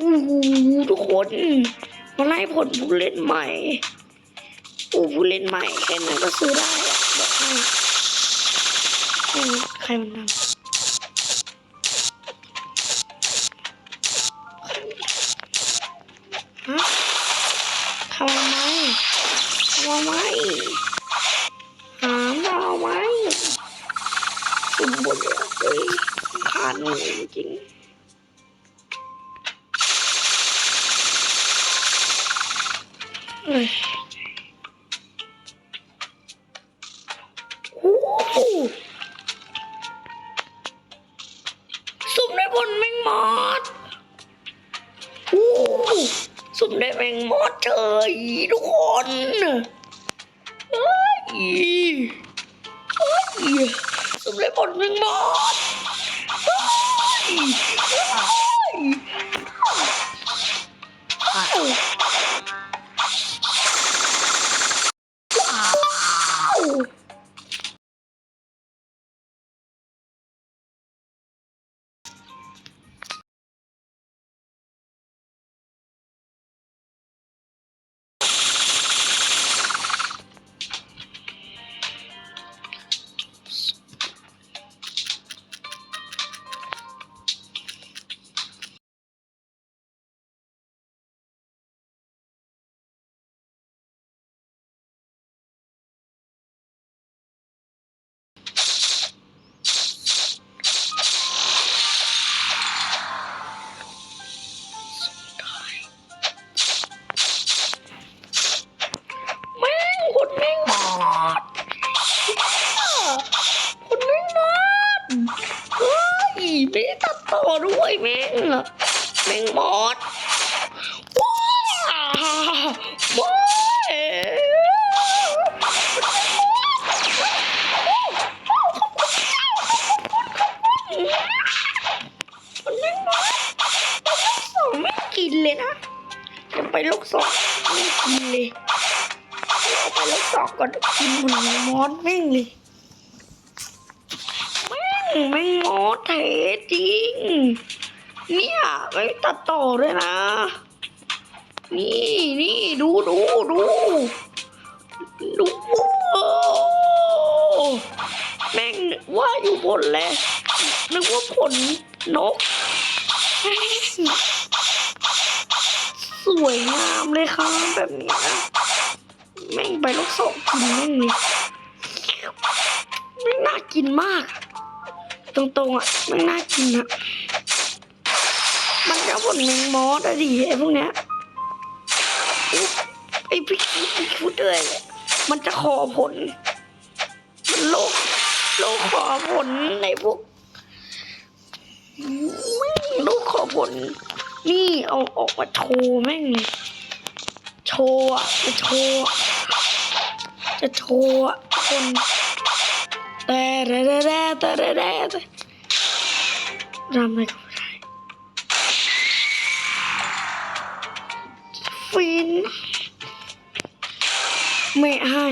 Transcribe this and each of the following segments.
อู้หูทุกคนมาไล่ผลผู้เล่นใหม่โอ้ผู้เล่นใหม่แค่นั้นก็ซื้อได้อะบอกให้ใครมันทำฮะทำไมทำไมหาเราไหมคุณบนเลยเฮ้ยขาดหนูจริง สุ่มได้บนแมงมอดอู้สุ่มได้แมงมอดเฉยทุกคนเอ้ยเอ้ยสุ่มได้บนแมงมอดเอ้ย ยไม่ตัดต่อด้วยแม่งอะแม่งหมดว้าวโว้ยคนแม่งหมดสองไม่กินเลยนะจะไปลูกสองไม่กินเลยเอาไปล้วสอบก่อนกินมันมอสแม่งเลย แม่งแม่งมอสเทจริง เนี่ยไม่ตัดต่อด้วยนะ นี่นี่ดูดูดูดูแม่งว่าอยู่บนแล้วนึกว่าผลนก สวยงามเลยค่ะแบบนี้นะแม่งใบลูกโศกกินแม่งเลยแม่งน่ากินมาก ตรงๆอะม่งน่ากินอะ มันจะผลแมงมอสอะดิไอ้พวกเนี้ยไอ้พี่พี่พูดเลยมันจะขอผล มันโลกโลกขอผลในพวกแม่งโลกขอผล นี่เอาออกมาโชว์แม่งโชว์อะจะโชว์จะโชว์คน แต่แต่แต่แต่แต่แต่รำอะไรก็ไม่ได้ฟินไม่ให้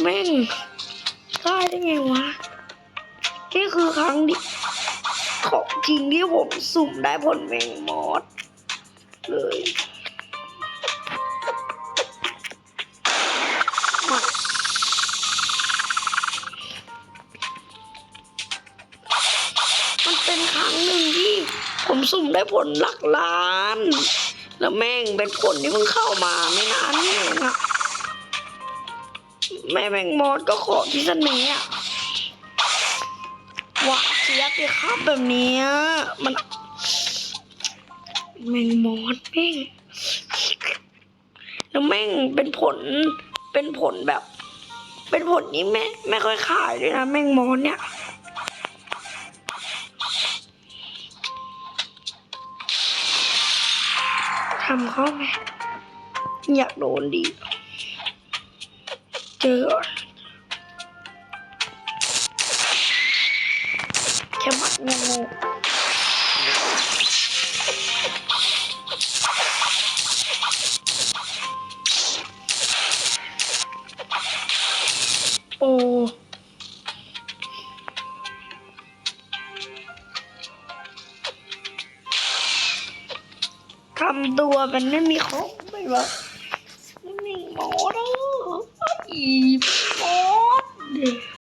แม่งได้ได้ไงวะนี่คือครั้งที่ของจริงที่ผมสุ่มได้ผลแมงมอสเลย สุ่มได้ผลหลักล้าน แล้วแม่งเป็นผลที่เพิ่งเข้ามาไม่นานนี่เองอะแม่แมงมอดก็ขอที่สน่ห์อะหวาเจี๊ยบเลยครับแบบนี้มัน แม่งมอสแม่งแล้วแม่งเป็นผลเป็นผลแบบ เป็นผลนี้แม่ไม่ค่อยขายด้วยนะแม่งมอสเนี่ย ทำเขาไหมอยากโดนดี เจอก่อนแค่มัดงูโอ้ามตัวมันไม่มีของไม่ว่าไม่มีหมอแล้วอีหมอด